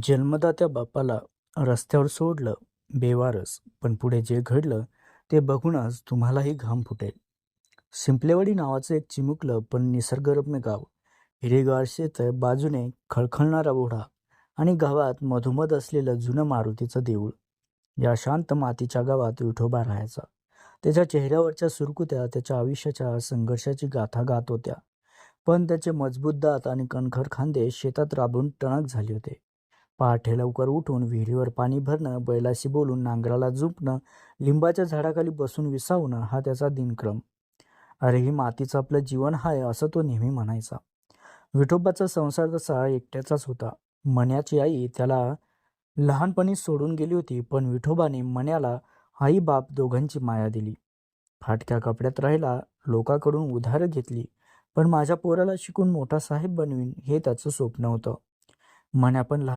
जन्मदात्या बापाला रस्त्यावर सोडलं बेवारस. पण पुढे जे घडलं ते बघूनच तुम्हालाही घाम फुटेल. सिंपलेवाडी नावाचं एक चिमुकलं पण निसर्गरम्य गाव. हिरेगार शेत बाजूने खळखळणारा ओढा आणि गावात मधोमध असलेलं जुनं मारुतीचं देऊळ. या शांत मातीच्या गावात विठोबा राहायचा. त्याच्या चेहऱ्यावरच्या सुरकुत्या त्याच्या आयुष्याच्या संघर्षाची गाथा गात होत्या. पण त्याचे मजबूत दात आणि कणखर खांदे शेतात राबून टणक झाले होते. पहाटे लवकर उठून विहिरीवर पाणी भरणं बैलाशी बोलून नांगराला झुंपणं लिंबाच्या झाडाखाली बसून विसावणं हा त्याचा दिनक्रम. अरे ही मातीचं आपलं जीवन हाय असं तो नेहमी म्हणायचा. विठोबाचा संसार तसा एकट्याचाच होता. मन्याची आई त्याला लहानपणी सोडून गेली होती पण विठोबाने मन्याला आई बाप दोघांची माया दिली. फाटक्या कपड्यात राहिला लोकांकडून उधार घेतली पण माझ्या पोराला शिकून मोठा साहेब बनवीन हे त्याचं स्वप्न होतं. मण्या पण लहान